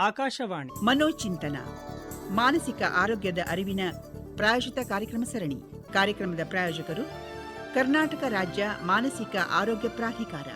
ಆಕಾಶವಾಣಿ. ಮನೋಚಿಂತನ. ಮಾನಸಿಕ ಆರೋಗ್ಯದ ಅರಿವಿನ ಪ್ರಾಯೋಜಿತ ಕಾರ್ಯಕ್ರಮ ಸರಣಿ. ಕಾರ್ಯಕ್ರಮದ ಪ್ರಾಯೋಜಕರು ಕರ್ನಾಟಕ ರಾಜ್ಯ ಮಾನಸಿಕ ಆರೋಗ್ಯ ಪ್ರಾಧಿಕಾರ.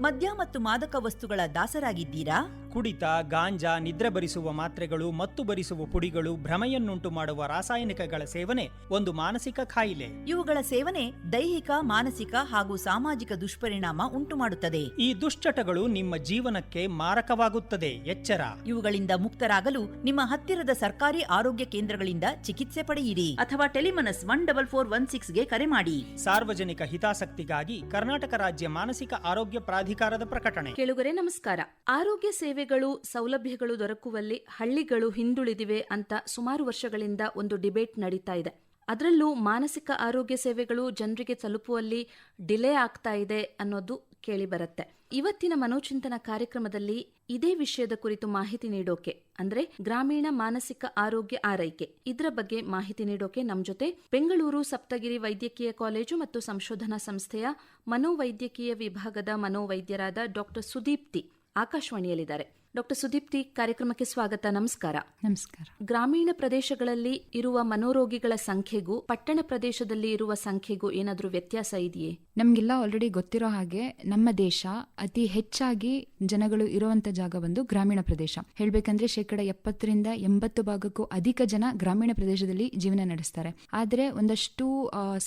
ಮದ್ಯ ಮತ್ತು ಮಾದಕ ವಸ್ತುಗಳ ದಾಸರಾಗಿದ್ದೀರಾ? ಕುಡಿತ ಗಾಂಜಾ ನಿದ್ರೆ ಬರಿಸುವ ಮಾತ್ರೆಗಳು ಮತ್ತು ಬರಿಸುವ ಪುಡಿಗಳು ಭ್ರಮೆಯನ್ನುಂಟು ಮಾಡುವ ರಾಸಾಯನಿಕಗಳ ಸೇವನೆ ಒಂದು ಮಾನಸಿಕ ಕಾಯಿಲೆ ಇವುಗಳ ಸೇವನೆ ದೈಹಿಕ ಮಾನಸಿಕ ಹಾಗೂ ಸಾಮಾಜಿಕ ದುಷ್ಪರಿಣಾಮ ಉಂಟುಮಾಡುತ್ತದೆ. ಈ ದುಶ್ಚಟಗಳು ನಿಮ್ಮ ಜೀವನಕ್ಕೆ ಮಾರಕವಾಗುತ್ತದೆ. ಎಚ್ಚರ. ಇವುಗಳಿಂದ ಮುಕ್ತರಾಗಲು ನಿಮ್ಮ ಹತ್ತಿರದ ಸರ್ಕಾರಿ ಆರೋಗ್ಯ ಕೇಂದ್ರಗಳಿಂದ ಚಿಕಿತ್ಸೆ ಪಡೆಯಿರಿ. ಅಥವಾ Telemanas one double four one ಸಿಕ್ಸ್ಗೆ ಕರೆ ಮಾಡಿ. ಸಾರ್ವಜನಿಕ ಹಿತಾಸಕ್ತಿಗಾಗಿ ಕರ್ನಾಟಕ ರಾಜ್ಯ ಮಾನಸಿಕ ಆರೋಗ್ಯ ಪ್ರಾಧಿಕಾರದ ಪ್ರಕಟಣೆ. ಕೇಳುಗರೆ ನಮಸ್ಕಾರ. ಆರೋಗ್ಯ ಸೇವೆಗಳು ಸೌಲಭ್ಯಗಳು ದೊರಕುವಲ್ಲಿ ಹಳ್ಳಿಗಳು ಹಿಂದುಳಿದಿವೆ ಅಂತ ಸುಮಾರು ವರ್ಷಗಳಿಂದ ಒಂದು ಡಿಬೇಟ್ ನಡೀತಾ ಇದೆ. ಅದರಲ್ಲೂ ಮಾನಸಿಕ ಆರೋಗ್ಯ ಸೇವೆಗಳು ಜನರಿಗೆ ತಲುಪುವಲ್ಲಿ ಡಿಲೇ ಆಗ್ತಾ ಇದೆ ಅನ್ನೋದು ಕೇಳಿ ಬರುತ್ತೆ ಇವತ್ತಿನ ಮನೋಚಿಂತನ ಕಾರ್ಯಕ್ರಮದಲ್ಲಿ ಇದೇ ವಿಷಯದ ಕುರಿತು ಮಾಹಿತಿ ನೀಡೋಕೆ, ಅಂದ್ರೆ ಗ್ರಾಮೀಣ ಮಾನಸಿಕ ಆರೋಗ್ಯ ಆರೈಕೆ, ಇದರ ಬಗ್ಗೆ ಮಾಹಿತಿ ನೀಡೋಕೆ ನಮ್ಮ ಜೊತೆ ಬೆಂಗಳೂರು ಸಪ್ತಗಿರಿ ವೈದ್ಯಕೀಯ ಕಾಲೇಜು ಮತ್ತು ಸಂಶೋಧನಾ ಸಂಸ್ಥೆಯ ಮನೋವೈದ್ಯಕೀಯ ವಿಭಾಗದ ಮನೋವೈದ್ಯರಾದ ಡಾಕ್ಟರ್ ಸುದೀಪ್ತಿ. ಆಕಾಶವಾಣಿಯಲ್ಲಿದ್ದಾರೆ. ಡಾಕ್ಟರ್ ಸುದೀಪ್ತಿ ಕಾರ್ಯಕ್ರಮಕ್ಕೆ ಸ್ವಾಗತ ನಮಸ್ಕಾರ. ನಮಸ್ಕಾರ. ಗ್ರಾಮೀಣ ಪ್ರದೇಶಗಳಲ್ಲಿ ಇರುವ ಮನೋರೋಗಿಗಳ ಸಂಖ್ಯೆಗೂ ಪಟ್ಟಣ ಪ್ರದೇಶದಲ್ಲಿ ಇರುವ ಸಂಖ್ಯೆಗೂ ಏನಾದರೂ ವ್ಯತ್ಯಾಸ ಇದೆಯೇ? ನಮ್ಗೆಲ್ಲ ಆಲ್ರೆಡಿ ಗೊತ್ತಿರೋ ಹಾಗೆ ನಮ್ಮ ದೇಶ ಅತಿ ಹೆಚ್ಚಾಗಿ ಜನಗಳು ಇರುವಂತ ಜಾಗ ಒಂದು ಗ್ರಾಮೀಣ ಪ್ರದೇಶ. ಹೇಳ್ಬೇಕಂದ್ರೆ ಶೇಕಡ ಎಪ್ಪತ್ತರಿಂದ ಎಂಬತ್ತು ಭಾಗಕ್ಕೂ ಅಧಿಕ ಜನ ಗ್ರಾಮೀಣ ಪ್ರದೇಶದಲ್ಲಿ ಜೀವನ ನಡೆಸ್ತಾರೆ. ಆದರೆ ಒಂದಷ್ಟು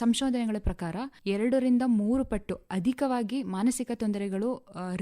ಸಂಶೋಧನೆಗಳ ಪ್ರಕಾರ ಎರಡರಿಂದ ಮೂರು ಪಟ್ಟು ಅಧಿಕವಾಗಿ ಮಾನಸಿಕ ತೊಂದರೆಗಳು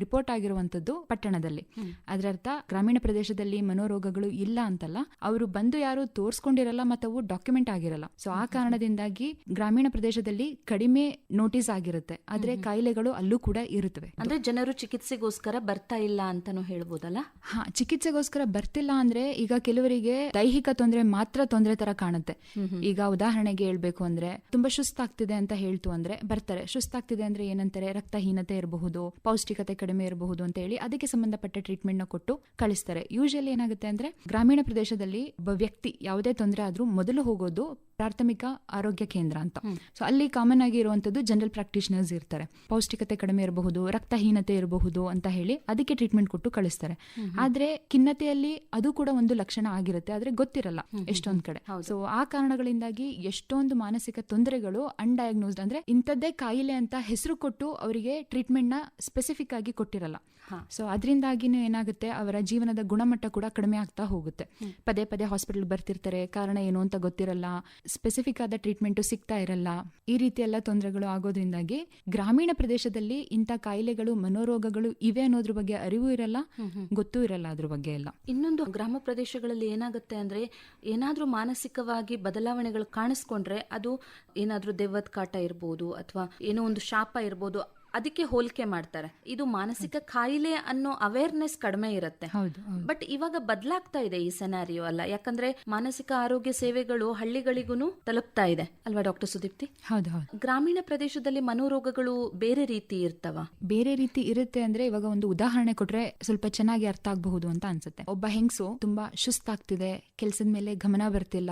ರಿಪೋರ್ಟ್ ಆಗಿರುವಂತದ್ದು ಪಟ್ಟಣದಲ್ಲಿ. ಅದರರ್ಥ ಗ್ರಾಮೀಣ ಪ್ರದೇಶದಲ್ಲಿ ಮನೋರೋಗಗಳು ಇಲ್ಲ ಅಂತಲ್ಲ ಅವರು ಬಂದು ಯಾರು ತೋರಿಸ್ಕೊಂಡಿರಲ್ಲ ಮತ್ತು ಅವು ಡಾಕ್ಯುಮೆಂಟ್ ಆಗಿರಲ್ಲ. ಸೊ ಆ ಕಾರಣದಿಂದಾಗಿ ಗ್ರಾಮೀಣ ಪ್ರದೇಶದಲ್ಲಿ ಕಡಿಮೆ ನೋಟಿಸ್ ಆಗಿರುತ್ತೆ. ಆದ್ರೆ ಕಾಯಿಲೆಗಳು ಅಲ್ಲೂ ಕೂಡ ಇರುತ್ತವೆ. ಅಂದ್ರೆ ಜನರು ಚಿಕಿತ್ಸೆಗೋಸ್ಕರ ಬರ್ತಾ ಇಲ್ಲ ಅಂತಾನು ಹೇಳ್ಬೋದಲ್ಲ? ಹಾ ಚಿಕಿತ್ಸೆಗೋಸ್ಕರ ಬರ್ತಿಲ್ಲ ಅಂದ್ರೆ ಈಗ ಕೆಲವರಿಗೆ ದೈಹಿಕ ತೊಂದರೆ ಮಾತ್ರ ತೊಂದರೆ ತರ ಕಾಣುತ್ತೆ. ಈಗ ಉದಾಹರಣೆಗೆ ಹೇಳ್ಬೇಕು ಅಂದ್ರೆ ತುಂಬಾ ಸುಸ್ತಾಗ್ತಿದೆ ಅಂತ ಹೇಳ್ತು ಅಂದ್ರೆ ಬರ್ತಾರೆ. ಸುಸ್ತಾಗ್ತಿದೆ ಅಂದ್ರೆ ಏನಂತಾರೆ? ರಕ್ತಹೀನತೆ ಇರಬಹುದು ಪೌಷ್ಟಿಕತೆ ಕಡಿಮೆ ಇರಬಹುದು ಅಂತ ಹೇಳಿ ಅದಕ್ಕೆ ಸಂಬಂಧಪಟ್ಟ ಟ್ರೀಟ್ಮೆಂಟ್ನ ಕೊಟ್ಟು ಕಳಿಸ್ತಾರೆ. ಯೂಶಲಿ ಏನಾಗುತ್ತೆ ಅಂದ್ರೆ ಗ್ರಾಮೀಣ ಪ್ರದೇಶದಲ್ಲಿ ಒಬ್ಬ ವ್ಯಕ್ತಿ ಯಾವುದೇ ತೊಂದರೆ ಆದ್ರೂ ಮೊದಲು ಹೋಗೋದು ಪ್ರಾಥಮಿಕ ಆರೋಗ್ಯ ಕೇಂದ್ರ ಅಂತ. ಸೊ ಅಲ್ಲಿ ಕಾಮನ್ ಆಗಿ ಇರುವಂತದ್ದು ಜನರಲ್ ಪ್ರಾಕ್ಟೀಷನರ್ಸ್ ಇರ್ತಾರೆ. ಪೌಷ್ಟಿಕತೆ ಕಡಿಮೆ ಇರಬಹುದು ರಕ್ತಹೀನತೆ ಇರಬಹುದು ಅಂತ ಹೇಳಿ ಅದಕ್ಕೆ ಟ್ರೀಟ್ಮೆಂಟ್ ಕೊಟ್ಟು ಕಳಿಸ್ತಾರೆ. ಆದ್ರೆ ಖಿನ್ನತೆಯಲ್ಲಿ ಅದು ಕೂಡ ಒಂದು ಲಕ್ಷಣ ಆಗಿರುತ್ತೆ ಆದ್ರೆ ಗೊತ್ತಿರಲ್ಲ ಎಷ್ಟೊಂದ್ ಕಡೆ. ಸೊ ಆ ಕಾರಣಗಳಿಂದಾಗಿ ಎಷ್ಟೊಂದು ಮಾನಸಿಕ ತೊಂದರೆಗಳು ಅನ್ಡಯಾಗ್ನೋಸ್ಡ್ ಅಂದ್ರೆ ಇಂಥದ್ದೇ ಕಾಯಿಲೆ ಅಂತ ಹೆಸರು ಕೊಟ್ಟು ಅವರಿಗೆ ಟ್ರೀಟ್ಮೆಂಟ್ನ ಸ್ಪೆಸಿಫಿಕ್ ಆಗಿ ಕೊಟ್ಟಿರಲ್ಲ. ಸೊ ಅದರಿಂದಾಗಿನೂ ಏನಾಗುತ್ತೆ ಅವರ ಜೀವನದ ಗುಣಮಟ್ಟ ಕೂಡ ಕಡಿಮೆ ಆಗ್ತಾ ಹೋಗುತ್ತೆ. ಪದೇ ಪದೇ ಹಾಸ್ಪಿಟಲ್ ಬರ್ತಿರ್ತಾರೆ ಕಾರಣ ಏನು ಅಂತ ಗೊತ್ತಿರಲ್ಲ. ಸ್ಪೆಸಿಫಿಕ್ ಆದ ಟ್ರೀಟ್ಮೆಂಟ್ ಸಿಗ್ತಾ ಇರಲ್ಲ. ಈ ರೀತಿ ಎಲ್ಲ ತೊಂದರೆಗಳು ಆಗೋದ್ರಿಂದಾಗಿ ಗ್ರಾಮೀಣ ಪ್ರದೇಶದಲ್ಲಿ ಇಂಥ ಕಾಯಿಲೆಗಳು ಮನೋರೋಗಗಳು ಇವೆ ಅನ್ನೋದ್ರ ಬಗ್ಗೆ ಅರಿವು ಇರಲ್ಲ ಗೊತ್ತೂ ಇರಲ್ಲ ಅದ್ರ ಬಗ್ಗೆ ಎಲ್ಲ. ಇನ್ನೊಂದು ಗ್ರಾಮ ಪ್ರದೇಶಗಳಲ್ಲಿ ಏನಾಗುತ್ತೆ ಅಂದ್ರೆ ಏನಾದ್ರೂ ಮಾನಸಿಕವಾಗಿ ಬದಲಾವಣೆಗಳು ಕಾಣಿಸ್ಕೊಂಡ್ರೆ ಅದು ಏನಾದ್ರೂ ದೆವ್ವದ ಕಾಟ ಇರ್ಬೋದು ಅಥವಾ ಏನೋ ಒಂದು ಶಾಪ ಇರ್ಬೋದು ಅದಕ್ಕೆ ಹೋಲಿಕೆ ಮಾಡ್ತಾರೆ. ಇದು ಮಾನಸಿಕ ಕಾಯಿಲೆ ಅನ್ನೋ ಅವೇರ್ನೆಸ್ ಕಡಿಮೆ ಇರುತ್ತೆ. ಹೌದು ಬಟ್ ಇವಾಗ ಬದಲಾಗ್ತಾ ಇದೆ ಈ ಸೆನಾರಿಯೋ ಅಲ್ಲ. ಯಾಕಂದ್ರೆ ಮಾನಸಿಕ ಆರೋಗ್ಯ ಸೇವೆಗಳು ಹಳ್ಳಿಗಳಿಗೂ ತಲುಪ್ತಾ ಇದೆ. ಅಲ್ವಾ ಡಾಕ್ಟರ್ ಸುದೀಪ್ತಿ? ಹೌದು ಹೌದು. ಗ್ರಾಮೀಣ ಪ್ರದೇಶದಲ್ಲಿ ಮನೋರೋಗಗಳು ಬೇರೆ ರೀತಿ ಇರ್ತವ? ಬೇರೆ ರೀತಿ ಇರುತ್ತೆ ಅಂದ್ರೆ ಇವಾಗ ಒಂದು ಉದಾಹರಣೆ ಕೊಟ್ರೆ ಸ್ವಲ್ಪ ಚೆನ್ನಾಗಿ ಅರ್ಥ ಆಗಬಹುದು ಅಂತ ಅನ್ಸುತ್ತೆ. ಒಬ್ಬ ಹೆಂಗಸು ತುಂಬಾ ಸುಸ್ತಾಗ್ತಿದೆ ಕೆಲಸದ ಮೇಲೆ ಗಮನ ಬರ್ತಿಲ್ಲ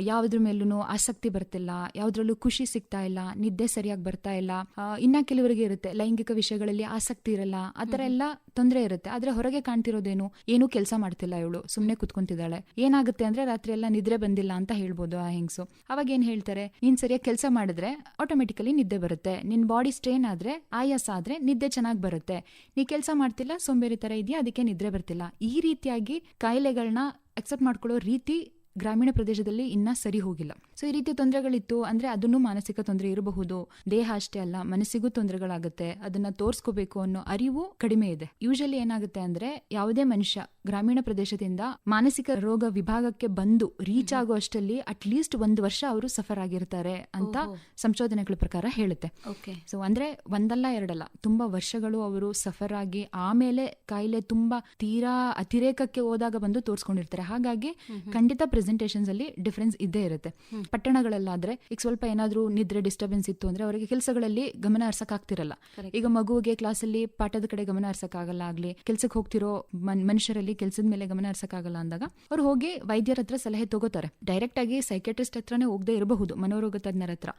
ಯಾವ್ದ್ರ ಮೇಲೂ ಆಸಕ್ತಿ ಬರ್ತಿಲ್ಲ ಯಾವ್ದ್ರಲ್ಲೂ ಖುಷಿ ಸಿಗ್ತಾ ಇಲ್ಲ ನಿದ್ದೆ ಸರಿಯಾಗಿ ಬರ್ತಾ ಇಲ್ಲ ಇನ್ನ ಕೆಲವರಿಗೆ ಇರುತ್ತೆ. ಲೈಂಗಿಕ ವಿಷಯಗಳಲ್ಲಿ ಆಸಕ್ತಿ ಇರಲ್ಲ. ಆತರ ಎಲ್ಲ ತೊಂದರೆ ಇರುತ್ತೆ. ಆದ್ರೆ ಹೊರಗೆ ಕಾಣ್ತಿರೋದೇನು? ಏನು ಕೆಲಸ ಮಾಡ್ತಿಲ್ಲ ಇವಳು. ಸುಮ್ನೆ ಕುತ್ಕೊಂತಿದ್ದಾಳೆ. ಏನಾಗುತ್ತೆ ಅಂದ್ರೆ ರಾತ್ರಿ ಎಲ್ಲ ನಿದ್ರೆ ಬಂದಿಲ್ಲ ಅಂತ ಹೇಳ್ಬೋದು ಆ ಹೆಂಗ್ಸು. ಅವಾಗ ಏನ್ ಹೇಳ್ತಾರೆ? ನೀನ್ ಸರಿಯಾಗಿ ಕೆಲಸ ಮಾಡಿದ್ರೆ ಆಟೋಮೆಟಿಕಲಿ ನಿದ್ದೆ ಬರುತ್ತೆ. ನಿನ್ ಬಾಡಿ ಸ್ಟ್ರೇನ್ ಆದ್ರೆ ಆಯಾಸ ಆದ್ರೆ ನಿದ್ದೆ ಚೆನ್ನಾಗಿ ಬರುತ್ತೆ. ನೀ ಕೆಲಸ ಮಾಡ್ತಿಲ್ಲ ಸೋಂಬೇರಿ ತರ ಇದೆಯಾ? ಅದಕ್ಕೆ ನಿದ್ರೆ ಬರ್ತಿಲ್ಲ. ಈ ರೀತಿಯಾಗಿ ಕಾಯಿಲೆಗಳನ್ನ ಅಕ್ಸೆಪ್ಟ್ ಮಾಡ್ಕೊಳ್ಳೋ ರೀತಿ ಗ್ರಾಮೀಣ ಪ್ರದೇಶದಲ್ಲಿ ಇನ್ನ ಸರಿ ಹೋಗಿಲ್ಲ. ಸೊ ಈ ರೀತಿ ತೊಂದರೆಗಳಿತ್ತು ಅಂದ್ರೆ ಅದನ್ನು ಮಾನಸಿಕ ತೊಂದರೆ ಇರಬಹುದು. ದೇಹ ಅಷ್ಟೇ ಅಲ್ಲ ಮನಸ್ಸಿಗೂ ತೊಂದರೆಗಳಾಗುತ್ತೆ. ಅದನ್ನ ತೋರಿಸ್ಕೋಬೇಕು ಅನ್ನೋ ಅರಿವು ಕಡಿಮೆ ಇದೆ. ಯೂಶಲಿ ಏನಾಗುತ್ತೆ ಅಂದ್ರೆ ಯಾವುದೇ ಮನುಷ್ಯ ಗ್ರಾಮೀಣ ಪ್ರದೇಶದಿಂದ ಮಾನಸಿಕ ರೋಗ ವಿಭಾಗಕ್ಕೆ ಬಂದು ರೀಚ್ ಆಗೋ ಅಷ್ಟಲ್ಲಿ ಅಟ್ಲೀಸ್ಟ್ ಒಂದು ವರ್ಷ ಅವರು ಸಫರ್ ಆಗಿರ್ತಾರೆ ಅಂತ ಸಂಶೋಧನೆಗಳ ಪ್ರಕಾರ ಹೇಳುತ್ತೆ. ಓಕೆ ಸೊ ಅಂದ್ರೆ ಒಂದಲ್ಲ ಎರಡಲ್ಲ ತುಂಬಾ ವರ್ಷಗಳು ಅವರು ಸಫರ್ ಆಗಿ ಆಮೇಲೆ ಕಾಯಿಲೆ ತುಂಬಾ ತೀರಾ ಅತಿರೇಕಕ್ಕೆ ಹೋದಾಗ ಬಂದು ತೋರಿಸ್ಕೊಂಡಿರ್ತಾರೆ. ಹಾಗಾಗಿ ಖಂಡಿತ ಪ್ರೆಸೆಂಟ್ ಪ್ರೆಸೆಂಟೇಷನ್ಸ್ ಅಲ್ಲಿ ಡಿಫ್ರೆನ್ಸ್ ಇದ್ದೇ ಇರುತ್ತೆ. ಪಟ್ಟಣಗಳಲ್ಲಾದ್ರೆ ಈಗ ಸ್ವಲ್ಪ ಏನಾದ್ರೂ ನಿದ್ರೆ ಡಿಸ್ಟರ್ಬೆನ್ಸ್ ಇತ್ತು ಅಂದ್ರೆ ಅವರಿಗೆ ಕೆಲಸಗಳಲ್ಲಿ ಗಮನ ಹರ್ಸಕ್ ಆಗ್ತಿರಲ್ಲ ಈಗ ಮಗುವಿಗೆ ಕ್ಲಾಸಲ್ಲಿ ಪಾಠದ ಕಡೆ ಗಮನ ಹರ್ಸಕ್ ಆಗಲ್ಲ ಆಗ್ಲಿ ಕೆಲ್ಸಕ್ಕೆ ಹೋಗ್ತಿರೋ ಮನ್- ಮನುಷ್ಯರಲ್ಲಿ ಕೆಲಸದ ಮೇಲೆ ಗಮನ ಹರ್ಸಕ್ ಆಗಲ್ಲ ಅಂದಾಗ ಅವ್ರು ಹೋಗಿ ವೈದ್ಯರ ಹತ್ರ ಸಲಹೆ ತಗೋತಾರೆ. ಡೈರೆಕ್ಟ್ ಆಗಿ ಸೈಕೆಟ್ರಿಸ್ಟ್ ಹತ್ರನೇ ಹೋಗದೆ ಇರಬಹುದು ಮನೋರೋಗ ತಜ್ಞರ ಹತ್ರ.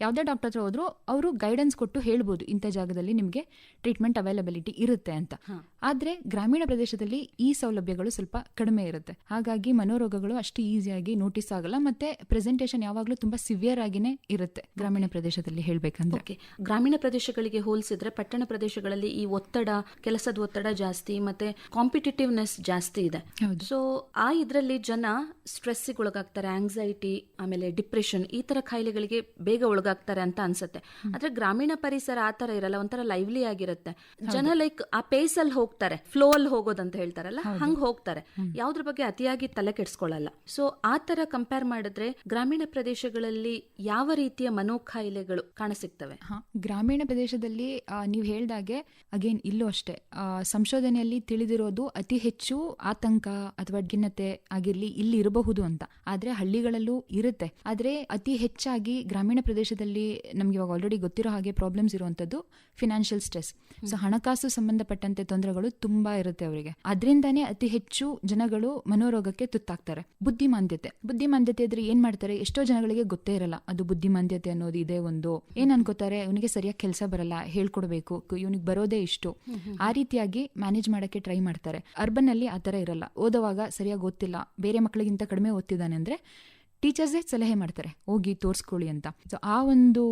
ಯಾವುದೇ ಡಾಕ್ಟರ್ ಹತ್ರ ಹೋದ್ರು ಅವರು ಗೈಡೆನ್ಸ್ ಕೊಟ್ಟು ಹೇಳ್ಬೋದು ಇಂಥ ಜಾಗದಲ್ಲಿ ನಿಮಗೆ ಟ್ರೀಟ್ಮೆಂಟ್ ಅವೈಲಬಿಲಿಟಿ ಇರುತ್ತೆ ಅಂತ. ಆದ್ರೆ ಗ್ರಾಮೀಣ ಪ್ರದೇಶದಲ್ಲಿ ಈ ಸೌಲಭ್ಯಗಳು ಸ್ವಲ್ಪ ಕಡಿಮೆ ಇರುತ್ತೆ. ಹಾಗಾಗಿ ಮನೋರೋಗಗಳು ಅಷ್ಟು ಈಸಿಯಾಗಿ ನೋಟಿಸ್ ಆಗಲ್ಲ ಮತ್ತೆ ಪ್ರೆಸೆಂಟೇಷನ್ ಯಾವಾಗಲೂ ತುಂಬಾ ಸಿವಿಯರ್ ಆಗಿನೇ ಇರುತ್ತೆ ಗ್ರಾಮೀಣ ಪ್ರದೇಶದಲ್ಲಿ ಹೇಳ್ಬೇಕಂದ್ರೆ. ಗ್ರಾಮೀಣ ಪ್ರದೇಶಗಳಿಗೆ ಹೋಲಿಸಿದ್ರೆ ಪಟ್ಟಣ ಪ್ರದೇಶಗಳಲ್ಲಿ ಈ ಒತ್ತಡ ಕೆಲಸದ ಒತ್ತಡ ಜಾಸ್ತಿ ಮತ್ತೆ ಕಾಂಪಿಟೇಟಿವ್ನೆಸ್ ಜಾಸ್ತಿ ಇದೆ. ಸೊ ಆ ಇದರಲ್ಲಿ ಜನ ಸ್ಟ್ರೆಸ್ಸಿಗೆ ಒಳಗಾಗ್ತಾರೆ ಆಂಗ್ಸೈಟಿ ಆಮೇಲೆ ಡಿಪ್ರೆಷನ್ ಈ ತರ ಕಾಯಿಲೆಗಳಿಗೆ ಬೇಗ ಒಳಗಾಗ್ತಾರೆ ಅಂತ ಅನ್ಸುತ್ತೆ. ಆದ್ರೆ ಗ್ರಾಮೀಣ ಪರಿಸರ ಆ ತರ ಇರಲ್ಲ ಒಂಥರ ಲೈವ್ಲಿ ಆಗಿರುತ್ತೆ. ಜನ ಲೈಕ್ ಆ ಪೇಸ್ ಅಲ್ಲಿ ಹೋಗ್ತಾರೆ ಫ್ಲೋ ಅಲ್ಲಿ ಹೋಗೋದಂತ ಹೇಳ್ತಾರಲ್ಲ ಹಂಗ್ ಹೋಗ್ತಾರೆ. ಯಾವ್ದ್ರ ಬಗ್ಗೆ ಅತಿಯಾಗಿ ತಲೆ ಕೆಡ್ಸ್ಕೊಳ್ಳಲ್ಲ ಸೊ ಆ ತರ ಕಂಪೇರ್ ಮಾಡಿದ್ರೆ ಗ್ರಾಮೀಣ ಪ್ರದೇಶಗಳಲ್ಲಿ ಯಾವ ರೀತಿಯ ಮನೋಕಾಯಿಲೆಗಳು ಕಾಣಸಿಗ್ತವೆ? ಗ್ರಾಮೀಣ ಪ್ರದೇಶದಲ್ಲಿ ನೀವು ಹೇಳ್ದಾಗೆ ಅಗೇನ್ ಇಲ್ಲೂ ಅಷ್ಟೇ. ಸಂಶೋಧನೆಯಲ್ಲಿ ತಿಳಿದಿರೋದು ಅತಿ ಹೆಚ್ಚು ಆತಂಕ ಅಥವಾ ಖಿನ್ನತೆ ಆಗಿರ್ಲಿ ಇಲ್ಲಿ ಇರಬಹುದು ಅಂತ. ಆದ್ರೆ ಹಳ್ಳಿಗಳಲ್ಲೂ ಇರುತ್ತೆ. ಆದ್ರೆ ಅತಿ ಹೆಚ್ಚಾಗಿ ಗ್ರಾಮೀಣ ಪ್ರದೇಶದಲ್ಲಿ ನಮ್ಗೆ ಇವಾಗ ಆಲ್ರೆಡಿ ಗೊತ್ತಿರೋ ಹಾಗೆ ಪ್ರಾಬ್ಲಮ್ಸ್ ಇರುವಂತದ್ದು ಫಿನಾನ್ಷಿಯಲ್ ಸ್ಟ್ರೆಸ್ ಸೊ ಹಣಕಾಸು ಸಂಬಂಧಪಟ್ಟಂತೆ ತೊಂದರೆಗಳು ತುಂಬಾ ಇರುತ್ತೆ ಅವರಿಗೆ. ಅದರಿಂದಾನೇ ಅತಿ ಹೆಚ್ಚು ಜನಗಳು ಮನೋರೋಗಕ್ಕೆ ತುತ್ತಾಗ್ತಾರೆ. ಬುದ್ಧಿಮಾಂದ್ಯತೆ. ಬುದ್ಧಿಮಾಂದ್ಯತೆ ಇದ್ರೆ ಏನ್ ಮಾಡ್ತಾರೆ? ಎಷ್ಟೋ ಜನಗಳಿಗೆ ಗೊತ್ತೇ ಇರಲ್ಲ ಅದು ಬುದ್ಧಿಮಾಂದ್ಯತೆ ಅನ್ನೋದು ಇದೆ ಒಂದು. ಏನ್ ಅನ್ಕೋತಾರೆ? ಇವನಿಗೆ ಸರಿಯಾಗಿ ಕೆಲಸ ಬರಲ್ಲ ಹೇಳ್ಕೊಡ್ಬೇಕು ಇವನಿಗೆ ಬರೋದೇ ಇಷ್ಟು. ಆ ರೀತಿಯಾಗಿ ಮ್ಯಾನೇಜ್ ಮಾಡಕ್ಕೆ ಟ್ರೈ ಮಾಡ್ತಾರೆ. ಅರ್ಬನ್ ಅಲ್ಲಿ ಆ ತರ ಇರಲ್ಲ. ಓದುವಾಗ ಸರಿಯಾಗಿ ಓದ್ತಿಲ್ಲ. ಬೇರೆ ಮಕ್ಕಳಿಗಿಂತ ಕಡಿಮೆ ಓದ್ತಿದ್ದಾನೆ ಅಂದ್ರೆ ಟೀಚರ್ಸೇ ಸಲಹೆ ಮಾಡ್ತಾರೆ ಹೋಗಿ ತೋರಿಸ್ಕೊಳ್ಳಿ ಅಂತ. ಸೊ ಆ ಒಂದು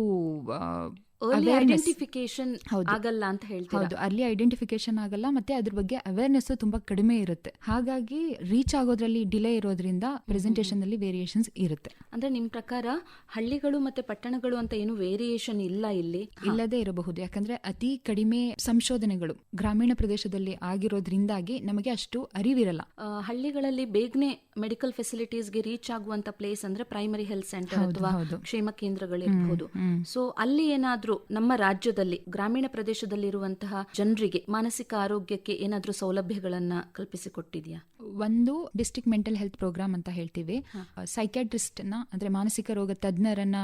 ಐಡೆಂಟಿಫಿಕೇಶನ್. ಆಗಲ್ಲ ಅಂತ ಹೇಳ್ತೀರಾ? ಹೌದು ಅಲ್ಲಿ ಐಡೆಂಟಿಫಿಕೇಶನ್ ಆಗಲ್ಲ ಮತ್ತೆ ಅದ್ರ ಬಗ್ಗೆ ಅವೇರ್ನೆಸ್ ತುಂಬಾ ಕಡಿಮೆ ಇರುತ್ತೆ. ಹಾಗಾಗಿ ರೀಚ್ ಆಗೋದ್ರಲ್ಲಿ ಡಿಲೇ ಇರೋದ್ರಿಂದ ಪ್ರೆಸೆಂಟೇಷನ್ ಅಲ್ಲಿ ವೇರಿಯೇಷನ್ಸ್ ಇರುತ್ತೆ. ಅಂದ್ರೆ ನಿಮ್ ಪ್ರಕಾರ ಹಳ್ಳಿಗಳು ಮತ್ತೆ ಪಟ್ಟಣಗಳು ಅಂತ ಏನು ವೇರಿಯೇಷನ್ ಇಲ್ಲ ಇಲ್ಲಿ? ಇಲ್ಲದೆ ಇರಬಹುದು. ಯಾಕಂದ್ರೆ ಅತಿ ಕಡಿಮೆ ಸಂಶೋಧನೆಗಳು ಗ್ರಾಮೀಣ ಪ್ರದೇಶದಲ್ಲಿ ಆಗಿರೋದ್ರಿಂದಾಗಿ ನಮಗೆ ಅಷ್ಟು ಅರಿವಿರಲ್ಲ. ಹಳ್ಳಿಗಳಲ್ಲಿ ಬೇಗನೆ ಮೆಡಿಕಲ್ ಫೆಸಿಲಿಟೀಸ್ಗೆ ರೀಚ್ ಆಗುವಂತ ಪ್ಲೇಸ್ ಅಂದ್ರೆ ಪ್ರೈಮರಿ ಹೆಲ್ತ್ ಸೆಂಟರ್ ಅಥವಾ. ಕ್ಷೇಮ ಕೇಂದ್ರಗಳಿರಬಹುದು ಸೊ ಅಲ್ಲಿ ಏನಾದ್ರೂ ನಮ್ಮ ರಾಜ್ಯದಲ್ಲಿ ಗ್ರಾಮೀಣ ಪ್ರದೇಶದಲ್ಲಿರುವಂತಹ ಜನರಿಗೆ ಮಾನಸಿಕ ಆರೋಗ್ಯಕ್ಕೆ ಏನಾದ್ರೂ ಸೌಲಭ್ಯಗಳನ್ನ ಕಲ್ಪಿಸಿಕೊಟ್ಟಿದ್ಯಾ? ಒಂದು ಡಿಸ್ಟ್ರಿಕ್ಟ್ ಮೆಂಟಲ್ ಹೆಲ್ತ್ ಪ್ರೋಗ್ರಾಮ್ ಅಂತ ಹೇಳ್ತೀವಿ. ಸೈಕ್ಯಾಟ್ರಿಸ್ಟ್ನ ಅಂದ್ರೆ ಮಾನಸಿಕ ರೋಗ ತಜ್ಞರನ್ನ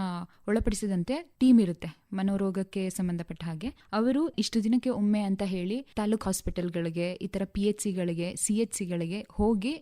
ಒಳಪಡಿಸಿದಂತೆ ಟೀಮ್ ಇರುತ್ತೆ ಮನೋರೋಗಕ್ಕೆ ಸಂಬಂಧಪಟ್ಟ ಹಾಗೆ. ಅವರು ಇಷ್ಟು ದಿನಕ್ಕೆ ಒಮ್ಮೆ ಅಂತ ಹೇಳಿ ತಾಲೂಕ್ ಹಾಸ್ಪಿಟಲ್ಗಳಿಗೆ ಈ ತರ ಪಿ ಎಚ್ ಸಿಗಳಿಗೆ ಸಿ ಎಚ್ ಸಿಗಳಿಗೆ ಹೋಗಿ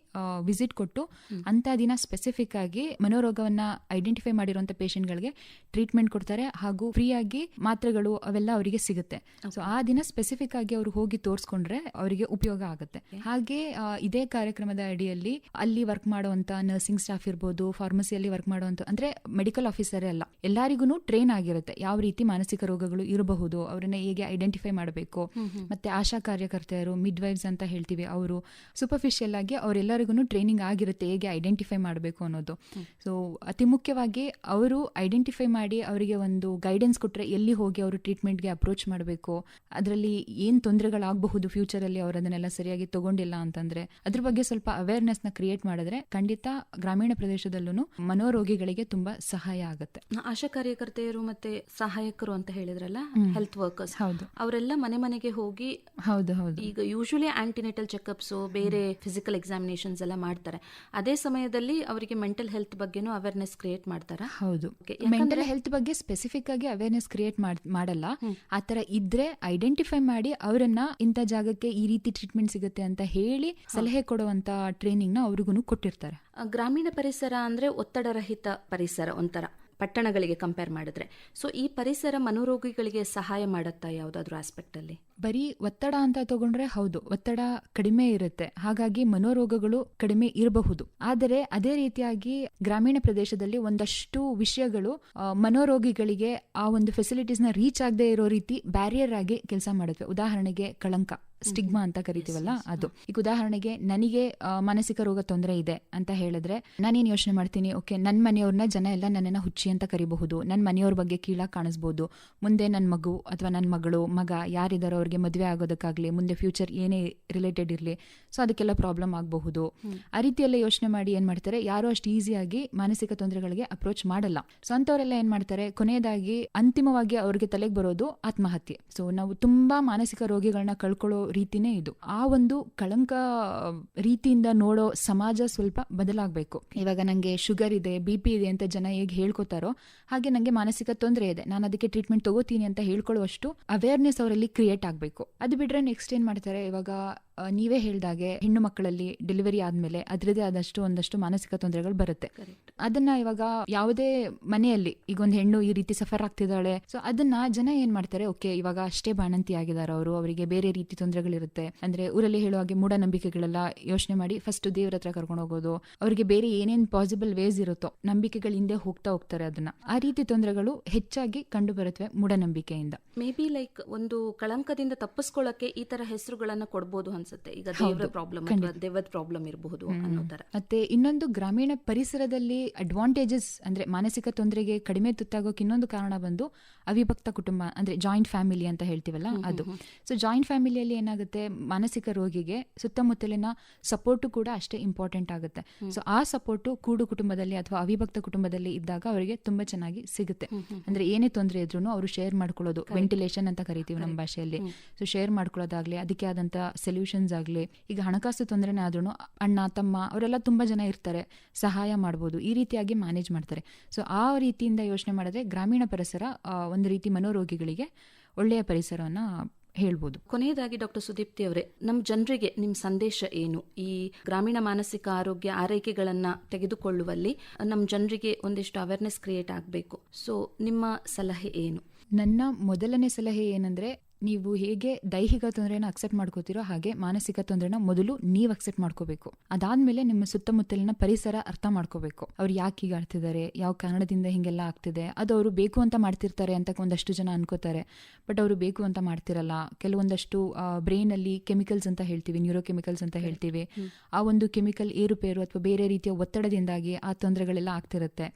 ವಿಸಿಟ್ ಕೊಟ್ಟು ಅಂತ ದಿನ ಸ್ಪೆಸಿಫಿಕ್ ಆಗಿ ಮನೋರೋಗವನ್ನ ಐಡೆಂಟಿಫೈ ಮಾಡಿರುವಂತ ಗಳಿಗೆ ಟ್ರೀಟ್ಮೆಂಟ್ ಕೊಡ್ತಾರೆ ಹಾಗೂ ಫ್ರೀ ಆಗಿ ಮಾತ್ರೆಗಳು ಅವೆಲ್ಲ ಅವರಿಗೆ ಸಿಗುತ್ತೆ. ಸೊ ಆ ದಿನ ಸ್ಪೆಸಿಫಿಕ್ ಆಗಿ ಅವರು ಹೋಗಿ ತೋರಿಸ್ಕೊಂಡ್ರೆ ಅವರಿಗೆ ಉಪಯೋಗ ಆಗುತ್ತೆ. ಹಾಗೆ ಇದೇ ಕಾರ್ಯಕ್ರಮದ ಅಡಿಯಲ್ಲಿ ಅಲ್ಲಿ ವರ್ಕ್ ಮಾಡುವಂತ ನರ್ಸಿಂಗ್ ಸ್ಟಾಫ್ ಇರ್ಬೋದು ಫಾರ್ಮಸಿಯಲ್ಲಿ ವರ್ಕ್ ಮಾಡುವಂತ ಅಂದ್ರೆ ಮೆಡಿಕಲ್ ಆಫೀಸರೇ ಅಲ್ಲ ಎಲ್ಲರಿಗೂ ಟ್ರೈನ್ ಆಗಿರುತ್ತೆ. ಯಾವ ರೀತಿ ಮಾನಸಿಕ ರೋಗಗಳು ಇರಬಹುದು ಅವರನ್ನ ಹೇಗೆ ಐಡೆಂಟಿಫೈ ಮಾಡಬೇಕು. ಮತ್ತೆ ಆಶಾ ಕಾರ್ಯಕರ್ತೆಯರು ಮಿಡ್ ವೈಫ್ಸ್ ಅಂತ ಹೇಳ್ತೀವಿ ಅವರು ಸೂಪರ್ಫಿಷಿಯಲ್ ಆಗಿ ಅವರೆಲ್ಲರಿಗೂ ಟ್ರೈನಿಂಗ್ ಆಗಿರುತ್ತೆ. ಹೇಗೆ ಐಡೆಂಟಿಫೈ ಮಾಡಬೇಕು ಅನ್ನೋದು. ಸೊ ಅತಿ ಮುಖ್ಯವಾಗಿ ಅವರು ಐಡೆಂಟಿಫೈ ಮಾಡಿ ಅವರಿಗೆ ಒಂದು ಗೈಡೆನ್ಸ್ ಕೊಟ್ಟರೆ ಎಲ್ಲಿ ಹೋಗಿ ಅವರು ಟ್ರೀಟ್ಮೆಂಟ್ಗೆ ಅಪ್ರೋಚ್ ಮಾಡಬೇಕು ಅದರಲ್ಲಿ ಏನು ತೊಂದರೆಗಳಾಗಬಹುದು ಫ್ಯೂಚರ್ ಅಲ್ಲಿ ಅವರು ಅದನ್ನೆಲ್ಲ ಸರಿಯಾಗಿ ತಗೊಂಡಿಲ್ಲ ಅಂತಂದ್ರೆ ಅದ್ರ ಬಗ್ಗೆ ಸ್ವಲ್ಪ ಅವೇರ್ನೆಸ್ನ ನ ಕ್ರಿಯೇಟ್ ಮಾಡಿದ್ರೆ ಖಂಡಿತ ಗ್ರಾಮೀಣ ಪ್ರದೇಶದಲ್ಲೂ ಮನೋರೋಗಿಗಳಿಗೆ ತುಂಬಾ ಸಹಾಯ ಆಗುತ್ತೆ. ಆಶಾ ಕಾರ್ಯಕರ್ತೆಯರು ಮತ್ತೆ ಸಹಾಯಕರು ಅಂತ ಹೇಳಿದ್ರಲ್ಲ ಹೆಲ್ತ್ ವರ್ಕರ್ಸ್ ಹೌದು. ಅವರೆಲ್ಲ ಮನೆ ಮನೆಗೆ ಹೋಗಿ ಹೌದು ಹೌದು. ಈಗ ಯೂಶಲಿ ಆಂಟಿನೆಟಲ್ ಚೆಕಪ್ಸ್ ಬೇರೆ ಫಿಸಿಕಲ್ ಎಕ್ಸಾಮಿನೇಷನ್ಸ್ ಎಲ್ಲ ಮಾಡ್ತಾರೆ. ಅದೇ ಸಮಯದಲ್ಲಿ ಅವರಿಗೆ ಮೆಂಟಲ್ ಹೆಲ್ತ್ ಬಗ್ಗೆನೂ ಅವೇರ್ನೆಸ್ ಕ್ರಿಯೇಟ್ ಮಾಡ್ತಾರಾ? ಹೌದು. ಮೆಂಟಲ್ ಹೆಲ್ತ್ ಬಗ್ಗೆ ಸ್ಪೆಸಿಫಿಕ್ ಆಗಿ ಅವೇರ್ನೆಸ್ ಕ್ರಿಯೇಟ್ ಮಾಡಲ್ಲ. ಆತರ ಇದ್ರೆ ಐಡೆಂಟಿಫೈ ಮಾಡಿ ಅವರನ್ನ ಇಂಥ ಜಾಗಕ್ಕೆ ಈ ರೀತಿ ಟ್ರೀಟ್ಮೆಂಟ್ ಸಿಗುತ್ತೆ ಅಂತ ಹೇಳಿ ಸಲಹೆ ಕೊಡುವಂತ ಟ್ರೈನಿಂಗ್ನ ಅವ್ರಿಗೂ ಕೊಟ್ಟಿರ್ತಾರೆ. ಆ, ಗ್ರಾಮೀಣ ಪರಿಸರ ಅಂದ್ರೆ ಒತ್ತಡರಹಿತ ಪರಿಸರ ಒಂಥರ. ಪಟ್ಟಣಗಳಿಗೆ ಕಂಪೇರ್ ಮಾಡಿದ್ರೆ. ಸೊ ಈ ಪರಿಸರ ಮನೋರೋಗಿಗಳಿಗೆ ಸಹಾಯ ಮಾಡುತ್ತಾ ಯಾವುದಾದ್ರೂ ಆಸ್ಪೆಕ್ಟ್ ಅಲ್ಲಿ? ಬರೀ ಒತ್ತಡ ಅಂತ ತಗೊಂಡ್ರೆ ಹೌದು. ಒತ್ತಡ ಕಡಿಮೆ ಇರುತ್ತೆ. ಹಾಗಾಗಿ ಮನೋರೋಗಗಳು ಕಡಿಮೆ ಇರಬಹುದು. ಆದರೆ ಅದೇ ರೀತಿಯಾಗಿ ಗ್ರಾಮೀಣ ಪ್ರದೇಶದಲ್ಲಿ ಒಂದಷ್ಟು ವಿಷಯಗಳು ಮನೋರೋಗಿಗಳಿಗೆ ಆ ಒಂದು ಫೆಸಿಲಿಟೀಸ್ನ ರೀಚ್ ಆಗದೆ ಇರೋ ರೀತಿ ಬ್ಯಾರಿಯರ್ ಆಗಿ ಕೆಲಸ ಮಾಡುತ್ತವೆ ಉದಾಹರಣೆಗೆ ಕಳಂಕ. ಸ್ಟಿಗ್ಮಾ ಅಂತ ಕರಿತೀವಲ್ಲ ಅದು. ಈಗ ಉದಾಹರಣೆಗೆ ನನಗೆ ಮಾನಸಿಕ ರೋಗ ತೊಂದರೆ ಇದೆ ಅಂತ ಹೇಳಿದ್ರೆ ನಾನೇನು ಯೋಚನೆ ಮಾಡ್ತೀನಿ? ಓಕೆ ನನ್ನ ಮನೆಯವ್ರನ್ನ ಜನ ಎಲ್ಲ ನನ್ನನ್ನು ಹುಚ್ಚಿ ಅಂತ ಕರಿಬಹುದು. ನನ್ನ ಮನೆಯವ್ರ ಬಗ್ಗೆ ಕೀಳಾಗಿ ಕಾಣಿಸ್ಬೋದು. ಮುಂದೆ ನನ್ನ ಮಗು ಅಥವಾ ನನ್ನ ಮಗಳು ಮಗ ಯಾರಿದಾರೋ ಅವ್ರಿಗೆ ಮದುವೆ ಆಗೋದಕ್ಕಾಗ್ಲಿ ಮುಂದೆ ಫ್ಯೂಚರ್ ಏನೇ ರಿಲೇಟೆಡ್ ಇರಲಿ ಸೊ ಅದಕ್ಕೆಲ್ಲ ಪ್ರಾಬ್ಲಮ್ ಆಗಬಹುದು. ಆ ರೀತಿಯೆಲ್ಲ ಯೋಚನೆ ಮಾಡಿ ಏನು ಮಾಡ್ತಾರೆ? ಯಾರು ಅಷ್ಟು ಈಸಿಯಾಗಿ ಮಾನಸಿಕ ತೊಂದರೆಗಳಿಗೆ ಅಪ್ರೋಚ್ ಮಾಡಲ್ಲ. ಸೊ ಅಂಥವರೆಲ್ಲ ಏನು ಮಾಡ್ತಾರೆ? ಕೊನೆಯದಾಗಿ ಅಂತಿಮವಾಗಿ ಅವ್ರಿಗೆ ತಲೆಗೆ ಬರೋದು ಆತ್ಮಹತ್ಯೆ. ಸೊ ನಾವು ತುಂಬಾ ಮಾನಸಿಕ ರೋಗಿಗಳನ್ನ ಕಳ್ಕೊಳ್ಳೋ ರೀತಿನೇ ಇದು. ಆ ಒಂದು ಕಳಂಕ ರೀತಿಯಿಂದ ನೋಡೋ ಸಮಾಜ ಸ್ವಲ್ಪ ಬದಲಾಗಬೇಕು. ಇವಾಗ ನನಗೆ ಶುಗರ್ ಇದೆ, ಬಿ ಪಿ ಇದೆ ಅಂತ ಜನ ಹೇಗೆ ಹೇಳ್ಕೊತಾರೋ ಹಾಗೆ ನನಗೆ ಮಾನಸಿಕ ತೊಂದರೆ ಇದೆ. ನಾನು ಅದಕ್ಕೆ ಟ್ರೀಟ್ಮೆಂಟ್ ತಗೋತೀನಿ ಅಂತ ಹೇಳ್ಕೊಳ್ಳುವಷ್ಟು ಅವೇರ್ನೆಸ್ ಅವರಲ್ಲಿ ಕ್ರಿಯೇಟ್ ಆಗಬೇಕು. ಅದು ಬಿಟ್ರೆ ನೆಕ್ಸ್ಟ್ ಏನು ಮಾಡ್ತಾರೆ? ಇವಾಗ ನೀವೇ ಹೇಳಿದಾಗೆ ಹೆಣ್ಣು ಮಕ್ಕಳಲ್ಲಿ ಡೆಲಿವರಿ ಆದ್ಮೇಲೆ ಅದರದೇ ಆದಷ್ಟು ಒಂದಷ್ಟು ಮಾನಸಿಕ ತೊಂದರೆಗಳು ಬರುತ್ತೆ. ಅದನ್ನ ಇವಾಗ ಯಾವುದೇ ಮನೆಯಲ್ಲಿ ಈಗ ಒಂದು ಹೆಣ್ಣು ಈ ರೀತಿ ಸಫರ್ ಆಗ್ತಿದ್ದಾಳೆ ಸೊ ಅದನ್ನ ಜನ ಏನ್ ಮಾಡ್ತಾರೆ ಓಕೆ ಇವಾಗ ಅಷ್ಟೇ ಬಾಣಂತಿ ಆಗಿದ್ದಾರೆ ಅವರು ಅವರಿಗೆ ಬೇರೆ ರೀತಿ ತೊಂದರೆಗಳಿರುತ್ತೆ. ಅಂದ್ರೆ ಊರಲ್ಲಿ ಹೇಳುವ ಹಾಗೆ ಮೂಢನಂಬಿಕೆಗಳೆಲ್ಲ ಯೋಚನೆ ಮಾಡಿ ಫಸ್ಟ್ ದೇವ್ರ ಹತ್ರ ಕರ್ಕೊಂಡು ಹೋಗೋದು ಅವರಿಗೆ ಬೇರೆ ಏನೇನ್ ಪಾಸಿಬಲ್ ವೇಸ್ ಇರುತ್ತೋ ನಂಬಿಕೆಗಳ ಹಿಂದೆ ಹೋಗ್ತಾ ಹೋಗ್ತಾರೆ ಅದನ್ನ. ಆ ರೀತಿ ತೊಂದರೆಗಳು ಹೆಚ್ಚಾಗಿ ಕಂಡು ಬರುತ್ತವೆ ಮೂಢನಂಬಿಕೆಯಿಂದ. ಮೇ ಬಿ ಲೈಕ್ ಒಂದು ಕಳಂಕದಿಂದ ತಪ್ಪಿಸ್ಕೊಳ್ಳಕ್ಕೆ ಈ ತರ ಹೆಸರುಗಳನ್ನ ಕೊಡ್ಬೋದು ಅನ್ಸುತ್ತೆ. ಈಗ ದೇವರ ಪ್ರಾಬ್ಲಮ್ ಅಥವಾ ದೇವದ ಪ್ರಾಬ್ಲಮ್ ಇರಬಹುದು ಅನ್ನೋ ತರ ಮತ್ತೆ ಇನ್ನೊಂದು ಗ್ರಾಮೀಣ ಪರಿಸರದಲ್ಲಿ ಅಡ್ವಾಂಟೇಜಸ್ ಅಂದ್ರೆ ಮಾನಸಿಕ ತೊಂದರೆಗೆ ಕಡಿಮೆ ತುತ್ತಾಗೋಕೆ ಇನ್ನೊಂದು ಕಾರಣ ಬಂದು ಅವಿಭಕ್ತ ಕುಟುಂಬ ಅಂದ್ರೆ ಜಾಯಿಂಟ್ ಫ್ಯಾಮಿಲಿ ಅಂತ ಹೇಳ್ತೀವಲ್ಲ ಅದು. ಸೊ ಜಾಯಿಂಟ್ ಫ್ಯಾಮಿಲಿಯಲ್ಲಿ ಏನಾಗುತ್ತೆ? ಮಾನಸಿಕ ರೋಗಿಗೆ ಸುತ್ತಮುತ್ತಲಿನ ಸಪೋರ್ಟ್ ಕೂಡ ಅಷ್ಟೇ ಇಂಪಾರ್ಟೆಂಟ್ ಆಗುತ್ತೆ. ಸೊ ಆ ಸಪೋರ್ಟ್ ಕೂಡು ಕುಟುಂಬದಲ್ಲಿ ಅಥವಾ ಅವಿಭಕ್ತ ಕುಟುಂಬದಲ್ಲಿ ಇದ್ದಾಗ ಅವರಿಗೆ ತುಂಬಾ ಚೆನ್ನಾಗಿ ಸಿಗುತ್ತೆ. ಅಂದ್ರೆ ಏನೇ ತೊಂದರೆ ಇದ್ರು ಅವರು ಶೇರ್ ಮಾಡ್ಕೊಳ್ಳೋದು. ವೆಂಟಿಲೇಷನ್ ಅಂತ ಕರಿತೀವಿ ನಮ್ಮ ಭಾಷೆಯಲ್ಲಿ. ಸೊ ಶೇರ್ ಮಾಡ್ಕೊಳ್ಳೋದಾಗ್ಲಿ ಅದಕ್ಕೆ ಆದಂತ ಸೊಲ್ಯೂಷನ್ಸ್ ಆಗಲಿ ಈಗ ಹಣಕಾಸು ತೊಂದರೆನೇ ಆದ್ರೂ ಅಣ್ಣ ತಮ್ಮ ಅವರೆಲ್ಲ ತುಂಬ ಜನ ಇರ್ತಾರೆ ಸಹಾಯ ಮಾಡ್ಬೋದು ಈ ರೀತಿಯಾಗಿ ಮ್ಯಾನೇಜ್ ಮಾಡ್ತಾರೆ. ಸೊ ಆ ರೀತಿಯಿಂದ ಯೋಚನೆ ಮಾಡಿದ್ರೆ ಗ್ರಾಮೀಣ ಪರಿಸರ ಒಂದು ರೀತಿ ಮನೋರೋಗಿಗಳಿಗೆ ಒಳ್ಳೆಯ ಪರಿಸರವನ್ನು ಹೇಳ್ಬೋದು. ಕೊನೆಯದಾಗಿ ಡಾಕ್ಟರ್ ಸುದೀಪ್ತಿ ಅವರೇ ನಮ್ಮ ಜನರಿಗೆ ನಿಮ್ಮ ಸಂದೇಶ ಏನು? ಈ ಗ್ರಾಮೀಣ ಮಾನಸಿಕ ಆರೋಗ್ಯ ಆರೈಕೆಗಳನ್ನ ತೆಗೆದುಕೊಳ್ಳುವಲ್ಲಿ ನಮ್ಮ ಜನರಿಗೆ ಒಂದಿಷ್ಟು ಅವೇರ್ನೆಸ್ ಕ್ರಿಯೇಟ್ ಆಗಬೇಕು. ಸೊ ನಿಮ್ಮ ಸಲಹೆ ಏನು? ನನ್ನ ಮೊದಲನೇ ಸಲಹೆ ಏನಂದ್ರೆ ನೀವು ಹೇಗೆ ದೈಹಿಕ ತೊಂದರೆನ ಅಕ್ಸೆಪ್ಟ್ ಮಾಡ್ಕೋತೀರೋ ಹಾಗೆ ಮಾನಸಿಕ ತೊಂದರೆನ ಮೊದಲು ನೀವು ಅಕ್ಸೆಪ್ಟ್ ಮಾಡ್ಕೋಬೇಕು. ಅದಾದ್ಮೇಲೆ ನಿಮ್ಮ ಸುತ್ತಮುತ್ತಲಿನ ಪರಿಸರ ಅರ್ಥ ಮಾಡ್ಕೋಬೇಕು. ಅವ್ರು ಯಾಕೆ ಹೀಗೆ ಆಡ್ತಿದ್ದಾರೆ ಯಾವ ಕಾರಣದಿಂದ ಹಿಂಗೆಲ್ಲ ಆಗ್ತಿದೆ? ಅದು ಅವರು ಬೇಕು ಅಂತ ಮಾಡ್ತಿರ್ತಾರೆ ಅಂತ ಒಂದಷ್ಟು ಜನ ಅನ್ಕೋತಾರೆ. ಬಟ್ ಅವರು ಬೇಕು ಅಂತ ಮಾಡ್ತಿರಲ್ಲ. ಕೆಲವೊಂದಷ್ಟು ಬ್ರೈನ್ ಅಲ್ಲಿ ಕೆಮಿಕಲ್ಸ್ ಅಂತ ಹೇಳ್ತೀವಿ ನ್ಯೂರೋ ಕೆಮಿಕಲ್ಸ್ ಅಂತ ಹೇಳ್ತೀವಿ. ಆ ಒಂದು ಕೆಮಿಕಲ್ ಏರುಪೇರು ಅಥವಾ ಬೇರೆ ರೀತಿಯ ಒತ್ತಡದಿಂದಾಗಿ ಆ ತೊಂದರೆಗಳೆಲ್ಲ ಆಗ್ತಿರುತ್ತೆ.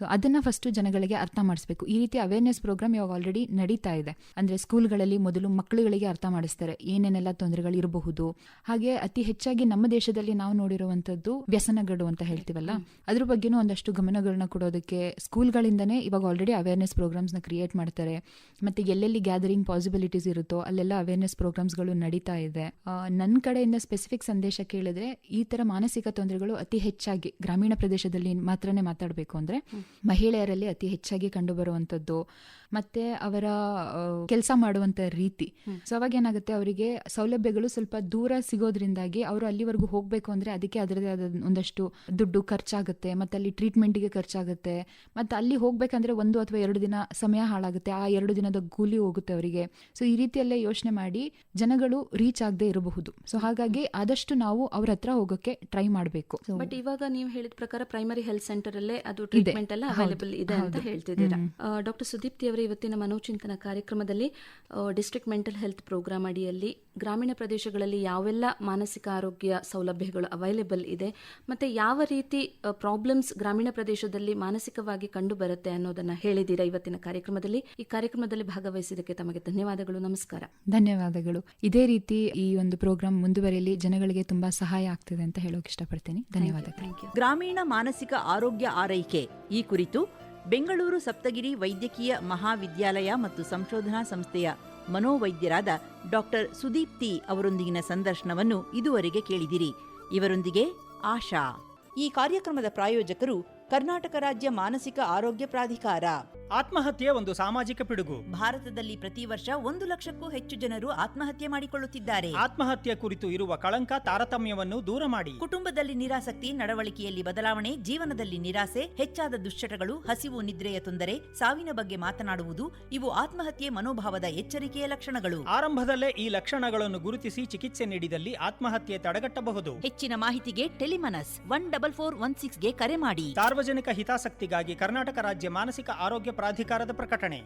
ಸೊ ಅದನ್ನ ಫಸ್ಟ್ ಜನಗಳಿಗೆ ಅರ್ಥ ಮಾಡಿಸ್ಬೇಕು. ಈ ರೀತಿ ಅವೇರ್ನೆಸ್ ಪ್ರೋಗ್ರಾಮ್ ಇವಾಗ ಆಲ್ರೆಡಿ ನಡೀತಾ ಇದೆ. ಅಂದ್ರೆ ಸ್ಕೂಲ್ಗಳಲ್ಲಿ ಮೊದಲು ಮಕ್ಕಳುಗಳಿಗೆ ಅರ್ಥ ಮಾಡಿಸ್ತಾರೆ. ಏನೇನೆಲ್ಲ ತೊಂದರೆಗಳು ಇರಬಹುದು. ಹಾಗೆ ಅತಿ ಹೆಚ್ಚಾಗಿ ನಮ್ಮ ದೇಶದಲ್ಲಿ ನಾವು ನೋಡಿರುವಂತದ್ದು ವ್ಯಸನಗಳು ಅಂತ ಹೇಳ್ತೀವಲ್ಲ? ಅದ್ರ ಬಗ್ಗೆನೂ ಒಂದಷ್ಟು ಗಮನಗಳನ್ನ ಕೊಡೋದಕ್ಕೆ ಸ್ಕೂಲ್ಗಳಿಂದನೇ ಇವಾಗ ಆಲ್ರೆಡಿ ಅವೇರ್ನೆಸ್ ಪ್ರೋಗ್ರಾಮ್ಸ್ನ ಕ್ರಿಯೇಟ್ ಮಾಡ್ತಾರೆ. ಮತ್ತೆ ಎಲ್ಲೆಲ್ಲಿ ಗ್ಯಾದರಿಂಗ್ ಪಾಸಿಬಿಲಿಟೀಸ್ ಇರುತ್ತೋ ಅಲ್ಲೆಲ್ಲ ಅವೇರ್ನೆಸ್ ಪ್ರೋಗ್ರಾಮ್ಸ್ಗಳು ನಡೀತಾ ಇದೆ. ನನ್ನ ಕಡೆಯಿಂದ ಸ್ಪೆಸಿಫಿಕ್ ಸಂದೇಶ ಕೇಳಿದ್ರೆ ಈ ತರ ಮಾನಸಿಕ ತೊಂದರೆಗಳು ಅತಿ ಹೆಚ್ಚಾಗಿ ಗ್ರಾಮೀಣ ಪ್ರದೇಶದಲ್ಲಿ ಮಾತ್ರನೇ ಮಾತಾಡಬೇಕು ಅಂದ್ರೆ ಮಹಿಳೆಯರಲ್ಲಿ ಅತಿ ಹೆಚ್ಚಾಗಿ ಕಂಡು ಬರುವಂತದ್ದು ಮತ್ತೆ ಅವರ ಕೆಲಸ ಮಾಡುವಂತ ರೀತಿ. ಸೊ ಅವಾಗ ಏನಾಗುತ್ತೆ ಅವರಿಗೆ ಸೌಲಭ್ಯಗಳು ಸ್ವಲ್ಪ ದೂರ ಸಿಗೋದ್ರಿಂದಾಗಿ ಅವರು ಅಲ್ಲಿವರೆಗೂ ಹೋಗ್ಬೇಕು ಅಂದ್ರೆ ಅದಕ್ಕೆ ಅದರದೇ ಆದ ಒಂದಷ್ಟು ದುಡ್ಡು ಖರ್ಚಾಗುತ್ತೆ ಮತ್ತೆ ಅಲ್ಲಿ ಟ್ರೀಟ್ಮೆಂಟ್ಗೆ ಖರ್ಚಾಗುತ್ತೆ ಮತ್ತೆ ಅಲ್ಲಿ ಹೋಗ್ಬೇಕಂದ್ರೆ ಒಂದು ಅಥವಾ ಎರಡು ದಿನ ಸಮಯ ಹಾಳಾಗುತ್ತೆ ಆ ಎರಡು ದಿನದ ಕೂಲಿ ಹೋಗುತ್ತೆ ಅವರಿಗೆ. ಸೊ ಈ ರೀತಿಯಲ್ಲೇ ಯೋಚನೆ ಮಾಡಿ ಜನಗಳು ರೀಚ್ ಆಗದೆ ಇರಬಹುದು. ಸೊ ಹಾಗಾಗಿ ಆದಷ್ಟು ನಾವು ಅವ್ರ ಹತ್ರ ಹೋಗೋಕೆ ಟ್ರೈ ಮಾಡಬೇಕು. ಬಟ್ ಇವಾಗ ನೀವು ಹೇಳಿದ ಪ್ರಕಾರ ಪ್ರೈಮರಿ ಹೆಲ್ತ್ ಸೆಂಟರ್ ಅಲ್ಲೇ ಅದು ಟ್ರೀಟ್ಮೆಂಟ್ ಎಲ್ಲ ಅವೈಲೇಬಲ್ ಇದೆ ಅಂತ ಹೇಳ್ತಿದ್ದೀರಾ. ಡಾಕ್ಟರ್ ಸುದೀಪ್ತಿ ಅವರ ಇವತ್ತಿನ ಮನೋಚಿಂತನ ಕಾರ್ಯಕ್ರಮದಲ್ಲಿ ಡಿಸ್ಟ್ರಿಕ್ಟ್ ಮೆಂಟಲ್ ಹೆಲ್ತ್ ಪ್ರೋಗ್ರಾಮ್ ಅಡಿಯಲ್ಲಿ ಗ್ರಾಮೀಣ ಪ್ರದೇಶಗಳಲ್ಲಿ ಯಾವೆಲ್ಲ ಮಾನಸಿಕ ಆರೋಗ್ಯ ಸೌಲಭ್ಯಗಳು ಅವೈಲೇಬಲ್ ಇದೆ ಮತ್ತೆ ಯಾವ ರೀತಿ ಪ್ರಾಬ್ಲಮ್ಸ್ ಗ್ರಾಮೀಣ ಪ್ರದೇಶದಲ್ಲಿ ಮಾನಸಿಕವಾಗಿ ಕಂಡು ಬರುತ್ತೆ ಅನ್ನೋದನ್ನ ಹೇಳಿದ್ದೀರಾ ಇವತ್ತಿನ ಕಾರ್ಯಕ್ರಮದಲ್ಲಿ? ಈ ಕಾರ್ಯಕ್ರಮದಲ್ಲಿ ಭಾಗವಹಿಸಿದ್ದಕ್ಕೆ ತಮಗೆ ಧನ್ಯವಾದಗಳು ನಮಸ್ಕಾರ. ಧನ್ಯವಾದಗಳು. ಇದೇ ರೀತಿ ಈ ಒಂದು ಪ್ರೋಗ್ರಾಮ್ ಮುಂದುವರಿಯಲಿ ಜನಗಳಿಗೆ ತುಂಬಾ ಸಹಾಯ ಆಗ್ತಿದೆ ಅಂತ ಹೇಳೋಕೆ ಇಷ್ಟಪಡ್ತೀನಿ. ಧನ್ಯವಾದಗಳು. ಥ್ಯಾಂಕ್ ಯು ಗ್ರಾಮೀಣ ಮಾನಸಿಕ ಆರೋಗ್ಯ ಆರೈಕೆ. ಈ ಕುರಿತು ಬೆಂಗಳೂರು ಸಪ್ತಗಿರಿ ವೈದ್ಯಕೀಯ ಮಹಾವಿದ್ಯಾಲಯ ಮತ್ತು ಸಂಶೋಧನಾ ಸಂಸ್ಥೆಯ ಮನೋವೈದ್ಯರಾದ ಡಾಕ್ಟರ್ ಸುದೀಪ್ತಿ ಅವರೊಂದಿಗಿನ ಸಂದರ್ಶನವನ್ನು ಇದುವರೆಗೆ ಕೇಳಿದಿರಿ. ಇವರೊಂದಿಗೆ ಆಶಾ. ಈ ಕಾರ್ಯಕ್ರಮದ ಪ್ರಾಯೋಜಕರು ಕರ್ನಾಟಕ ರಾಜ್ಯ ಮಾನಸಿಕ ಆರೋಗ್ಯ ಪ್ರಾಧಿಕಾರ. ಆತ್ಮಹತ್ಯೆ ಒಂದು ಸಾಮಾಜಿಕ ಪಿಡುಗು. ಭಾರತದಲ್ಲಿ ಪ್ರತಿ ವರ್ಷ ಒಂದು ಲಕ್ಷಕ್ಕೂ ಹೆಚ್ಚು ಜನರು ಆತ್ಮಹತ್ಯೆ ಮಾಡಿಕೊಳ್ಳುತ್ತಿದ್ದಾರೆ. ಆತ್ಮಹತ್ಯೆ ಕುರಿತು ಇರುವ ಕಳಂಕ ತಾರತಮ್ಯವನ್ನು ದೂರ ಮಾಡಿ. ಕುಟುಂಬದಲ್ಲಿ ನಿರಾಸಕ್ತಿ ನಡವಳಿಕೆಯಲ್ಲಿ ಬದಲಾವಣೆ ಜೀವನದಲ್ಲಿ ನಿರಾಸೆ ಹೆಚ್ಚಾದ ದುಶ್ಚಟಗಳು ಹಸಿವು ನಿದ್ರೆಯ ತೊಂದರೆ ಸಾವಿನ ಬಗ್ಗೆ ಮಾತನಾಡುವುದು ಇವು ಆತ್ಮಹತ್ಯೆ ಮನೋಭಾವದ ಎಚ್ಚರಿಕೆಯ ಲಕ್ಷಣಗಳು. ಆರಂಭದಲ್ಲೇ ಈ ಲಕ್ಷಣಗಳನ್ನು ಗುರುತಿಸಿ ಚಿಕಿತ್ಸೆ ನೀಡಿದಲ್ಲಿ ಆತ್ಮಹತ್ಯೆ ತಡೆಗಟ್ಟಬಹುದು. ಹೆಚ್ಚಿನ ಮಾಹಿತಿಗೆ Telemanas one double four one ಸಿಕ್ಸ್ಗೆ ಕರೆ ಮಾಡಿ. ಸಾರ್ವಜನಿಕ ಹಿತಾಸಕ್ತಿಗಾಗಿ ಕರ್ನಾಟಕ ರಾಜ್ಯ ಮಾನಸಿಕ ಆರೋಗ್ಯ ಪ್ರಾಧಿಕಾರದ ಪ್ರಕಟಣೆ.